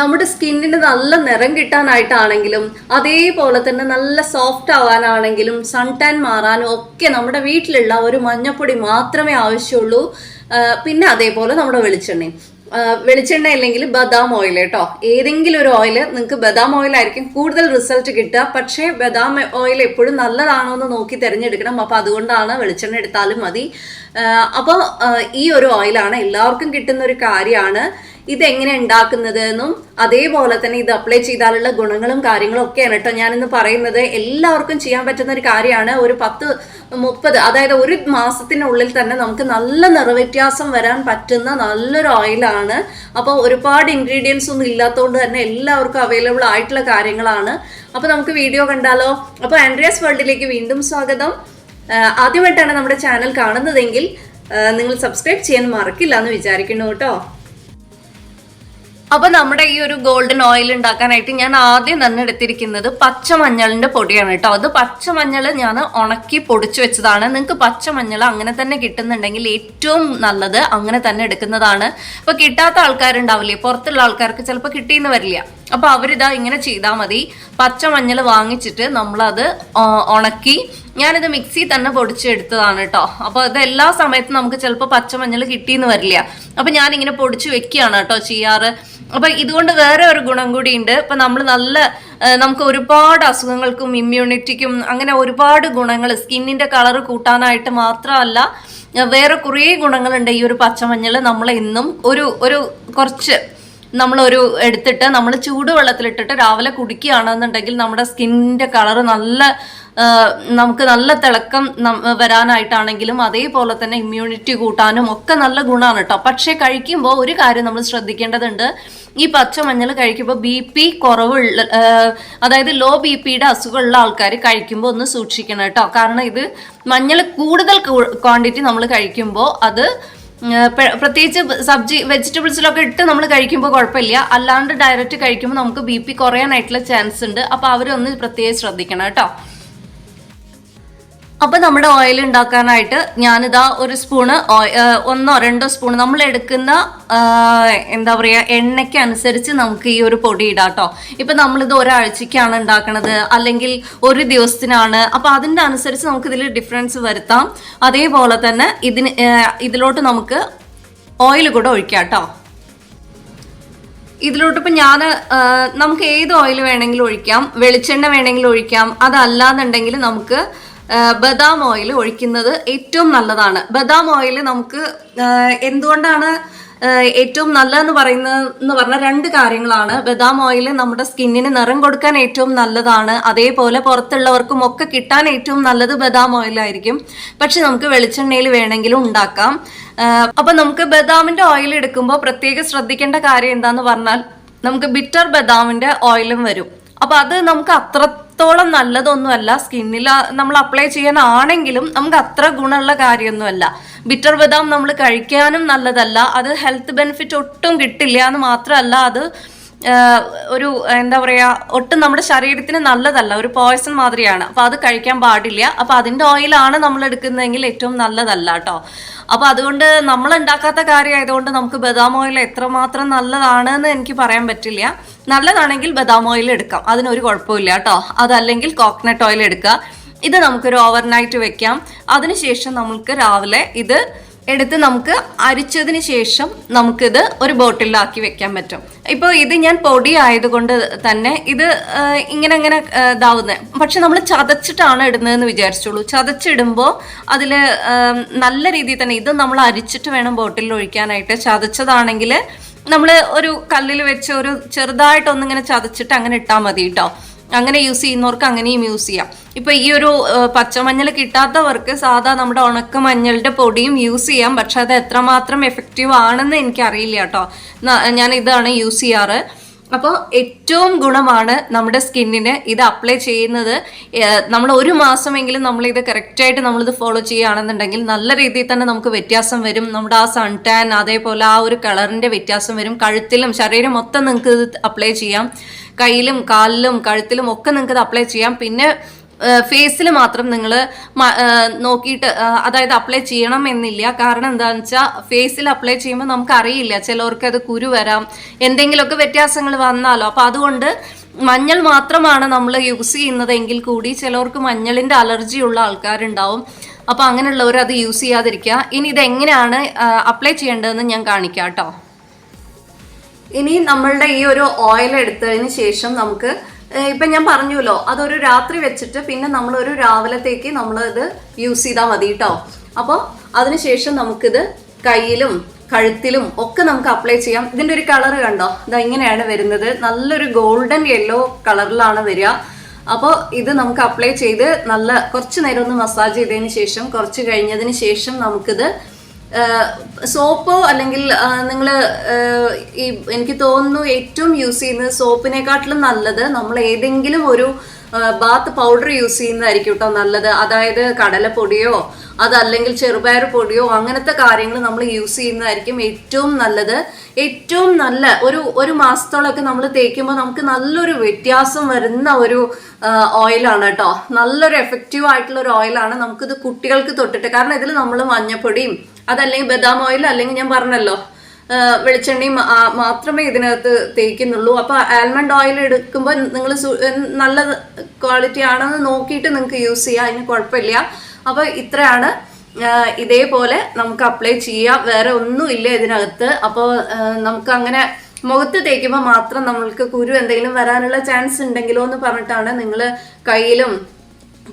നമ്മുടെ സ്കിന്നിന് നല്ല നിറം കിട്ടാനായിട്ടാണെങ്കിലും അതേപോലെ തന്നെ നല്ല സോഫ്റ്റ് ആവാനാണെങ്കിലും സൺ ടാൻ മാറാനും ഒക്കെ നമ്മുടെ വീട്ടിലുള്ള ഒരു മഞ്ഞപ്പൊടി മാത്രമേ ആവശ്യമുള്ളൂ. പിന്നെ അതേപോലെ നമ്മുടെ വെളിച്ചെണ്ണയും വെളിച്ചെണ്ണ അല്ലെങ്കിൽ ബദാം ഓയിൽ കേട്ടോ. ഏതെങ്കിലും ഒരു ഓയിൽ നിങ്ങൾക്ക് ബദാം ഓയിൽ ആയിരിക്കും കൂടുതൽ റിസൾട്ട് കിട്ടുക. പക്ഷേ ബദാം ഓയിൽ എപ്പോഴും നല്ലതാണോ എന്ന് നോക്കി തിരഞ്ഞെടുക്കണം. അപ്പോൾ അതുകൊണ്ടാണ് വെളിച്ചെണ്ണ എടുത്താലും മതി. അപ്പോൾ ഈ ഒരു ഓയിലാണ് എല്ലാവർക്കും കിട്ടുന്ന ഒരു കാര്യമാണ്. ഇതെങ്ങനെ ഉണ്ടാക്കുന്നത് എന്നും അതേപോലെ തന്നെ ഇത് അപ്ലൈ ചെയ്താലുള്ള ഗുണങ്ങളും കാര്യങ്ങളും ഒക്കെയാണ് കേട്ടോ ഞാനിന്ന് പറയുന്നത്. എല്ലാവർക്കും ചെയ്യാൻ പറ്റുന്ന ഒരു കാര്യമാണ്. ഒരു പത്ത് മുപ്പത് അതായത് ഒരു മാസത്തിനുള്ളിൽ തന്നെ നമുക്ക് നല്ല നിറവ്യത്യാസം വരാൻ പറ്റുന്ന നല്ലൊരു ഓയിലാണ് അപ്പോൾ ഒരുപാട് ഇൻഗ്രീഡിയൻസ് ഒന്നും ഇല്ലാത്തതുകൊണ്ട് തന്നെ എല്ലാവർക്കും അവൈലബിൾ ആയിട്ടുള്ള കാര്യങ്ങളാണ്. അപ്പോൾ നമുക്ക് വീഡിയോ കണ്ടാലോ? അപ്പോൾ ആൻഡ്രിയാസ് വേൾഡിലേക്ക് വീണ്ടും സ്വാഗതം. ആദ്യമായിട്ടാണ് നമ്മുടെ ചാനൽ കാണുന്നതെങ്കിൽ നിങ്ങൾ സബ്സ്ക്രൈബ് ചെയ്യാൻ മറക്കില്ല എന്ന് വിചാരിക്കുന്നു കേട്ടോ. അപ്പൊ നമ്മുടെ ഈ ഒരു ഗോൾഡൻ ഓയിൽ ഉണ്ടാക്കാനായിട്ട് ഞാൻ ആദ്യം തന്നെ എടുത്തിരിക്കുന്നത് പച്ചമഞ്ഞളിന്റെ പൊടിയാണ് കേട്ടോ. അത് പച്ചമഞ്ഞൾ ഞാൻ ഉണക്കി പൊടിച്ചു വെച്ചതാണ്. നിങ്ങൾക്ക് പച്ചമഞ്ഞൾ അങ്ങനെ തന്നെ കിട്ടുന്നുണ്ടെങ്കിൽ ഏറ്റവും നല്ലത് അങ്ങനെ തന്നെ എടുക്കുന്നതാണ്. ഇപ്പൊ കിട്ടാത്ത ആൾക്കാരുണ്ടാവില്ലേ? പുറത്തുള്ള ആൾക്കാർക്ക് ചിലപ്പോൾ കിട്ടിയെന്ന് വരില്ല. അപ്പൊ അവരിതാ ഇങ്ങനെ ചെയ്താൽ മതി. പച്ചമഞ്ഞൾ വാങ്ങിച്ചിട്ട് നമ്മളത് ഉണക്കി. ഞാനിത് മിക്സി തന്നെ പൊടിച്ചെടുത്തതാണ് കേട്ടോ അപ്പോൾ ഇത് എല്ലാ സമയത്തും നമുക്ക് ചിലപ്പോൾ പച്ചമഞ്ഞൾ കിട്ടിയെന്ന് വരില്ല. അപ്പോൾ ഞാനിങ്ങനെ പൊടിച്ച് വെക്കുകയാണ് കേട്ടോ ചെയ്യാറ്. അപ്പോൾ ഇതുകൊണ്ട് വേറെ ഒരു ഗുണം കൂടി ഉണ്ട് ഇപ്പം നമ്മൾ നല്ല നമുക്ക് ഒരുപാട് അസുഖങ്ങൾക്കും ഇമ്മ്യൂണിറ്റിക്കും അങ്ങനെ ഒരുപാട് ഗുണങ്ങൾ സ്കിന്നിന്റെ കളർ കൂട്ടാനായിട്ട് മാത്രമല്ല വേറെ കുറേ ഗുണങ്ങളുണ്ട് ഈ ഒരു പച്ചമഞ്ഞൾ നമ്മൾ ഇന്നും ഒരു ഒരു കുറച്ച് നമ്മളൊരു എടുത്തിട്ട് നമ്മൾ ചൂടുവെള്ളത്തിലിട്ടിട്ട് രാവിലെ കുടിക്കുകയാണെന്നുണ്ടെങ്കിൽ നമ്മുടെ സ്കിന്നിന്റെ കളർ നല്ല നമുക്ക് നല്ല തിളക്കം വരാനായിട്ടാണെങ്കിലും അതേപോലെ തന്നെ ഇമ്മ്യൂണിറ്റി കൂട്ടാനും ഒക്കെ നല്ല ഗുണമാണ് കേട്ടോ പക്ഷേ കഴിക്കുമ്പോൾ ഒരു കാര്യം നമ്മൾ ശ്രദ്ധിക്കേണ്ടതുണ്ട്. ഈ പച്ചമഞ്ഞൾ കഴിക്കുമ്പോൾ ബി പി കുറവുള്ള അതായത് ലോ ബി പിയുടെ അസുഖമുള്ള ആൾക്കാർ കഴിക്കുമ്പോൾ ഒന്ന് സൂക്ഷിക്കണം കേട്ടോ കാരണം ഇത് മഞ്ഞൾ കൂടുതൽ ക്വാണ്ടിറ്റി നമ്മൾ കഴിക്കുമ്പോൾ അത് പ്രത്യേകിച്ച് സബ്ജി വെജിറ്റബിൾസിലൊക്കെ ഇട്ട് നമ്മൾ കഴിക്കുമ്പോൾ കുഴപ്പമില്ല അല്ലാണ്ട് ഡയറക്റ്റ് കഴിക്കുമ്പോൾ നമുക്ക് ബി പി കുറയാനായിട്ടുള്ള ചാൻസ് ഉണ്ട്. അപ്പോൾ അവരൊന്ന് പ്രത്യേകം ശ്രദ്ധിക്കണം കേട്ടോ. അപ്പൊ നമ്മുടെ ഓയിൽ ഉണ്ടാക്കാനായിട്ട് ഞാനിതാ ഒരു സ്പൂണ് ഒന്നോ രണ്ടോ സ്പൂൺ നമ്മൾ എടുക്കുന്ന എന്താ പറയുക എണ്ണയ്ക്ക് അനുസരിച്ച് നമുക്ക് ഈ ഒരു പൊടി ഇടാം കേട്ടോ ഇപ്പൊ നമ്മളിത് ഒരാഴ്ചക്കാണ് ഉണ്ടാക്കണത് അല്ലെങ്കിൽ ഒരു ദിവസത്തിനാണ്. അപ്പൊ അതിന്റെ അനുസരിച്ച് നമുക്ക് ഇതിൽ ഡിഫറൻസ് വരുത്താം. അതേപോലെ തന്നെ ഇതിന് ഇതിലോട്ട് നമുക്ക് ഓയിൽ കൂടെ ഒഴിക്കാം കേട്ടോ ഇതിലോട്ട് ഇപ്പം ഞാൻ നമുക്ക് ഏത് ഓയിൽ വേണമെങ്കിലും ഒഴിക്കാം വെളിച്ചെണ്ണ വേണമെങ്കിലും ഒഴിക്കാം. അതല്ലാന്നുണ്ടെങ്കിൽ നമുക്ക് ബദാം ഓയിൽ ഒഴിക്കുന്നത് ഏറ്റവും നല്ലതാണ്. ബദാം ഓയിൽ നമുക്ക് എന്തുകൊണ്ടാണ് ഏറ്റവും നല്ലതെന്ന് പറയുന്നത് എന്ന് പറഞ്ഞാൽ രണ്ട് കാര്യങ്ങളാണ്. ബദാം ഓയിൽ നമ്മുടെ സ്കിന്നിന് നിറം കൊടുക്കാൻ ഏറ്റവും നല്ലതാണ്. അതേപോലെ പുറത്തുള്ളവർക്കും ഒക്കെ കിട്ടാൻ ഏറ്റവും നല്ലത് ബദാം ഓയിലായിരിക്കും പക്ഷെ നമുക്ക് വെളിച്ചെണ്ണയിൽ വേണമെങ്കിലും ഉണ്ടാക്കാം. അപ്പൊ നമുക്ക് ബദാമിന്റെ ഓയിൽ എടുക്കുമ്പോൾ പ്രത്യേകം ശ്രദ്ധിക്കേണ്ട കാര്യം എന്താന്ന് പറഞ്ഞാൽ നമുക്ക് ബിറ്റർ ബദാമിന്റെ ഓയിലും വരും. അപ്പൊ അത് നമുക്ക് അത്രത്തോളം നല്ലതൊന്നുമല്ല സ്കിന്നിൽ നമ്മൾ അപ്ലൈ ചെയ്യാനാണെങ്കിലും നമുക്ക് അത്ര ഗുണമുള്ള കാര്യമൊന്നുമല്ല. ബിറ്റർ ബദാം നമ്മൾ കഴിക്കാനും നല്ലതല്ല അത് ഹെൽത്ത് ബെനിഫിറ്റ് ഒട്ടും കിട്ടില്ല എന്ന് മാത്രമല്ല അത് ഒരു എന്താ പറയാ ഒട്ടും നമ്മുടെ ശരീരത്തിന് നല്ലതല്ല ഒരു പോയ്സൺ മാതിരിയാണ്. അപ്പൊ അത് കഴിക്കാൻ പാടില്ല. അപ്പൊ അതിന്റെ ഓയിലാണ് നമ്മൾ എടുക്കുന്നതെങ്കിൽ ഏറ്റവും നല്ലതല്ല കേട്ടോ അപ്പൊ അതുകൊണ്ട് നമ്മൾ ഉണ്ടാക്കാത്ത കാര്യമായതുകൊണ്ട് നമുക്ക് ബദാം ഓയിൽ എത്രമാത്രം നല്ലതാണ് എന്ന് എനിക്ക് പറയാൻ പറ്റില്ല. നല്ലതാണെങ്കിൽ ബദാം ഓയിൽ എടുക്കാം. അതിനൊരു കുഴപ്പമില്ല കേട്ടോ അതല്ലെങ്കിൽ കോക്കനട്ട് ഓയിൽ എടുക്കുക. ഇത് നമുക്കൊരു ഓവർനൈറ്റ് വെക്കാം. അതിനുശേഷം നമുക്ക് രാവിലെ ഇത് എടുത്ത് നമുക്ക് അരിച്ചതിന് ശേഷം നമുക്കിത് ഒരു ബോട്ടിലാക്കി വെക്കാൻ പറ്റും. ഇപ്പോൾ ഇത് ഞാൻ പൊടി ആയതുകൊണ്ട് തന്നെ ഇത് ഇങ്ങനെ അങ്ങനെ ഇതാവുന്നത് പക്ഷെ നമ്മൾ ചതച്ചിട്ടാണ് ഇടുന്നതെന്ന് വിചാരിച്ചോളൂ ചതച്ചിടുമ്പോൾ അതിൽ നല്ല രീതിയിൽ തന്നെ ഇത് നമ്മൾ അരിച്ചിട്ട് വേണം ബോട്ടിലിൽ ഒഴിക്കാനായിട്ട്. ചതച്ചതാണെങ്കിൽ നമ്മൾ ഒരു കല്ലിൽ വെച്ച് ഒരു ചെറുതായിട്ടൊന്നിങ്ങനെ ചതച്ചിട്ട് അങ്ങനെ ഇട്ടാൽ മതി കേട്ടോ. അങ്ങനെ യൂസ് ചെയ്യുന്നവർക്ക് അങ്ങനെയും യൂസ് ചെയ്യാം. ഇപ്പൊ ഈ ഒരു പച്ചമഞ്ഞൾ കിട്ടാത്തവർക്ക് സാധാ നമ്മുടെ ഉണക്ക മഞ്ഞളുടെ പൊടിയും യൂസ് ചെയ്യാം. പക്ഷെ അത് എത്രമാത്രം എഫക്റ്റീവ് ആണെന്ന് എനിക്കറിയില്ല കേട്ടോ. ഞാൻ ഇതാണ് യൂസ് ചെയ്യാറ്. അപ്പോൾ ഏറ്റവും ഗുണമാണ് നമ്മുടെ സ്കിന്നിന് ഇത് അപ്ലൈ ചെയ്യുന്നത്. നമ്മൾ ഒരു മാസമെങ്കിലും നമ്മൾ ഇത് കറക്റ്റായിട്ട് നമ്മളിത് ഫോളോ ചെയ്യുകയാണെന്നുണ്ടെങ്കിൽ നല്ല രീതിയിൽ തന്നെ നമുക്ക് വ്യത്യാസം വരും. നമ്മുടെ ആ സൺ ടാൻ അതേപോലെ ആ ഒരു കളറിന്റെ വ്യത്യാസം വരും. കഴുത്തിലും ശരീരം മൊത്തം നിങ്ങൾക്ക് ഇത് അപ്ലൈ ചെയ്യാം. കയ്യിലും കാലിലും കഴുത്തിലും ഒക്കെ നിങ്ങൾക്ക് ഇത് അപ്ലൈ ചെയ്യാം. പിന്നെ ഫേസിൽ മാത്രം നിങ്ങൾ നോക്കിയിട്ട് അതായത് അപ്ലൈ ചെയ്യണം എന്നില്ല. കാരണം എന്താണെന്ന് വെച്ചാൽ ഫേസിൽ അപ്ലൈ ചെയ്യുമ്പോൾ നമുക്കറിയില്ല. ചിലവർക്ക് അത് കുരു വരാം. എന്തെങ്കിലുമൊക്കെ വ്യത്യാസങ്ങൾ വന്നാലോ. അപ്പോൾ അതുകൊണ്ട് മഞ്ഞൾ മാത്രമാണ് നമ്മൾ യൂസ് ചെയ്യുന്നതെങ്കിൽ കൂടി ചിലവർക്ക് മഞ്ഞളിന്റെ അലർജി ഉള്ള ആൾക്കാരുണ്ടാവും. അപ്പോൾ അങ്ങനെയുള്ളവർ അത് യൂസ് ചെയ്യാതിരിക്കുക. ഇനി ഇതെങ്ങനെയാണ് അപ്ലൈ ചെയ്യേണ്ടതെന്ന് ഞാൻ കാണിക്കാം കേട്ടോ ഇനി നമ്മളുടെ ഈ ഒരു ഓയിൽ എടുത്തതിന് ശേഷം നമുക്ക് ഇപ്പൊ ഞാൻ പറഞ്ഞല്ലോ അതൊരു രാത്രി വെച്ചിട്ട് പിന്നെ നമ്മൾ ഒരു രാവിലത്തേക്ക് ഇത് യൂസ് ചെയ്താൽ മതി കേട്ടോ അപ്പോൾ അതിനുശേഷം നമുക്കിത് കയ്യിലും കഴുത്തിലും ഒക്കെ നമുക്ക് അപ്ലൈ ചെയ്യാം. ഇതിന്റെ ഒരു കളർ കണ്ടോ? ഇതാ ഇങ്ങനെയാണ് വരുന്നത്. നല്ലൊരു ഗോൾഡൻ യെല്ലോ കളറിലാണ് വരിക. അപ്പോൾ ഇത് നമുക്ക് അപ്ലൈ ചെയ്ത് നല്ല കുറച്ച് നേരം ഒന്ന് മസാജ് ചെയ്തതിന് ശേഷം കുറച്ച് കഴിഞ്ഞതിന് ശേഷം നമുക്കിത് സോപ്പോ അല്ലെങ്കിൽ നിങ്ങൾ ഈ എനിക്ക് തോന്നുന്നു ഏറ്റവും യൂസ് ചെയ്യുന്നത് സോപ്പിനെക്കാട്ടിലും നല്ലത് നമ്മൾ ഏതെങ്കിലും ഒരു ബാത്ത് പൗഡർ യൂസ് ചെയ്യുന്നതായിരിക്കും കേട്ടോ നല്ലത്. അതായത് കടലപ്പൊടിയോ അതല്ലെങ്കിൽ ചെറുപയർ പൊടിയോ അങ്ങനത്തെ കാര്യങ്ങൾ നമ്മൾ യൂസ് ചെയ്യുന്നതായിരിക്കും ഏറ്റവും നല്ലത്. ഏറ്റവും നല്ല ഒരു ഒരു മാസത്തോളമൊക്കെ നമ്മൾ തേക്കുമ്പോൾ നമുക്ക് നല്ലൊരു വ്യത്യാസം വരുന്ന ഒരു ഓയിലാണ് കേട്ടോ. നല്ലൊരു എഫക്റ്റീവ് ആയിട്ടുള്ള ഒരു ഓയിലാണ് നമുക്കിത് കുട്ടികൾക്ക് തൊട്ടിട്ട്. കാരണം ഇതിൽ നമ്മൾ മഞ്ഞപ്പൊടിയും അതല്ലെങ്കിൽ ബദാം ഓയിൽ അല്ലെങ്കിൽ ഞാൻ പറഞ്ഞല്ലോ വെളിച്ചെണ്ണയും മാത്രമേ ഇതിനകത്ത് തേക്കുന്നുള്ളൂ. അപ്പോൾ ആൽമണ്ട് ഓയിൽ എടുക്കുമ്പോൾ നിങ്ങൾ നല്ല ക്വാളിറ്റി ആണെന്ന് നോക്കിയിട്ട് നിങ്ങൾക്ക് യൂസ് ചെയ്യാം അതിന് കുഴപ്പമില്ല. അപ്പോൾ ഇത്രയാണ് ഇതേപോലെ നമുക്ക് അപ്ലൈ ചെയ്യാം. വേറെ ഒന്നുമില്ല ഇതിനകത്ത്. അപ്പോൾ നമുക്ക് അങ്ങനെ മുഖത്ത് തേക്കുമ്പോൾ മാത്രം നമ്മൾക്ക് കുരു എന്തെങ്കിലും വരാനുള്ള ചാൻസ് ഉണ്ടെങ്കിലോ എന്ന് പറഞ്ഞിട്ടാണ് നിങ്ങൾ കയ്യിലും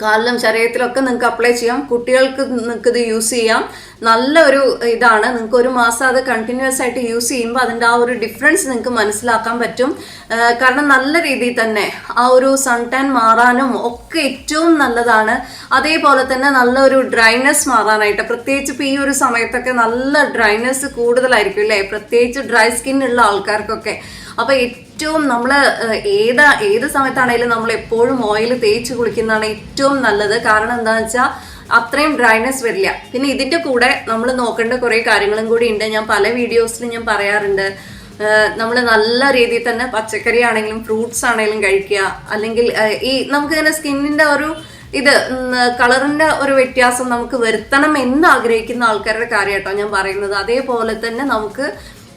കാലിലും ശരീരത്തിലൊക്കെ നിങ്ങൾക്ക് അപ്ലൈ ചെയ്യാം. കുട്ടികൾക്ക് നിങ്ങൾക്ക് ഇത് യൂസ് ചെയ്യാം. നല്ലൊരു ഇതാണ്. നിങ്ങൾക്ക് ഒരു മാസം അത് കണ്ടിന്യൂസ് ആയിട്ട് യൂസ് ചെയ്യുമ്പോൾ അതിന്റെ ആ ഒരു ഡിഫറൻസ് നിങ്ങൾക്ക് മനസ്സിലാക്കാൻ പറ്റും. കാരണം നല്ല രീതിയിൽ തന്നെ ആ ഒരു സൺ ടാൻ മാറാനും ഒക്കെ ഏറ്റവും നല്ലതാണ്. അതേപോലെ തന്നെ നല്ലൊരു ഡ്രൈനെസ് മാറാനായിട്ട് പ്രത്യേകിച്ച് ഇപ്പോൾ ഈ ഒരു സമയത്തൊക്കെ നല്ല ഡ്രൈനെസ് കൂടുതലായിരിക്കും അല്ലേ? പ്രത്യേകിച്ച് ഡ്രൈ സ്കിൻ ഉള്ള ആൾക്കാർക്കൊക്കെ. അപ്പൊ ഏറ്റവും നമ്മൾ ഏതാ ഏത് സമയത്താണെങ്കിലും നമ്മൾ എപ്പോഴും ഓയിൽ തേച്ച് കുളിക്കുന്നതാണ് ഏറ്റവും നല്ലത്. കാരണം എന്താണെന്ന് വെച്ചാൽ അത്രയും ഡ്രൈനെസ് വരില്ല. പിന്നെ ഇതിന്റെ കൂടെ നമ്മൾ നോക്കേണ്ട കുറേ കാര്യങ്ങളും കൂടി ഉണ്ട്. ഞാൻ പല വീഡിയോസിലും ഞാൻ പറയാറുണ്ട്. നമ്മൾ നല്ല രീതിയിൽ തന്നെ പച്ചക്കറി ആണെങ്കിലും ഫ്രൂട്ട്സ് ആണെങ്കിലും കഴിക്കുക. അല്ലെങ്കിൽ ഈ നമുക്ക് തന്നെ സ്കിന്നിന്റെ ഒരു ഇത് കളറിന്റെ ഒരു വ്യത്യാസം നമുക്ക് വരുത്തണം എന്ന് ആഗ്രഹിക്കുന്ന ആൾക്കാരുടെ കാര്യം കേട്ടോ ഞാൻ പറയുന്നത്. അതേപോലെ തന്നെ നമുക്ക്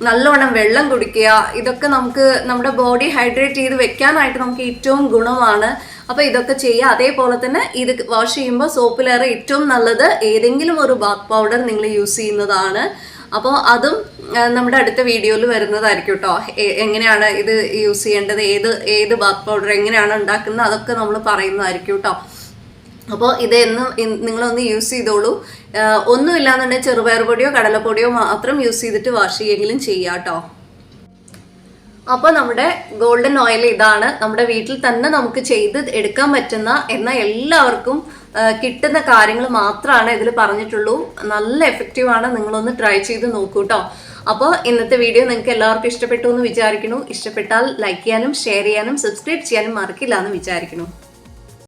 നല്ലോണം വെള്ളം കുടിക്കുക ഇതൊക്കെ നമുക്ക് നമ്മുടെ ബോഡി ഹൈഡ്രേറ്റ് ചെയ്ത് വെക്കാനായിട്ട് നമുക്ക് ഏറ്റവും ഗുണമാണ്. അപ്പോൾ ഇതൊക്കെ ചെയ്യുക. അതേപോലെ തന്നെ ഇത് വാഷ് ചെയ്യുമ്പോൾ സോപ്പിലേറെ ഏറ്റവും നല്ലത് ഏതെങ്കിലും ഒരു ബാത്ത് പൗഡർ നിങ്ങൾ യൂസ് ചെയ്യുന്നതാണ്. അപ്പോൾ അതും നമ്മുടെ അടുത്ത വീഡിയോയിൽ വരുന്നതായിരിക്കും കേട്ടോ എങ്ങനെയാണ് ഇത് യൂസ് ചെയ്യേണ്ടത്? ഏത് ഏത് ബാത്ത് പൗഡർ എങ്ങനെയാണ് ഉണ്ടാക്കുന്നത്? അതൊക്കെ നമ്മൾ പറയുന്നതായിരിക്കും കേട്ടോ അപ്പോൾ ഇൻ- നിങ്ങളൊന്ന് യൂസ് ചെയ്തോളൂ. ഒന്നുമില്ല ഒന്നുമില്ലാന്നുണ്ടെങ്കിൽ ചെറുപയർ പൊടിയോ കടലപ്പൊടിയോ മാത്രം യൂസ് ചെയ്തിട്ട് വാഷ് ചെയ്യെങ്കിലും ചെയ്യാം കേട്ടോ അപ്പോൾ നമ്മുടെ ഗോൾഡൻ ഓയിൽ ഇതാണ് നമ്മുടെ വീട്ടിൽ തന്നെ നമുക്ക് ചെയ്ത് എടുക്കാൻ പറ്റുന്ന എന്നാൽ എല്ലാവർക്കും കിട്ടുന്ന കാര്യങ്ങൾ മാത്രമാണ് ഇതിൽ പറഞ്ഞിട്ടുള്ളൂ. നല്ല എഫക്റ്റീവാണ് നിങ്ങളൊന്ന് ട്രൈ ചെയ്ത് നോക്കൂ കേട്ടോ അപ്പോൾ ഇന്നത്തെ വീഡിയോ നിങ്ങൾക്ക് എല്ലാവർക്കും ഇഷ്ടപ്പെട്ടു എന്ന് വിചാരിക്കുന്നു. ഇഷ്ടപ്പെട്ടാൽ ലൈക്ക് ചെയ്യാനും ഷെയർ ചെയ്യാനും സബ്സ്ക്രൈബ് ചെയ്യാനും മറക്കില്ല എന്ന് വിചാരിക്കുന്നു.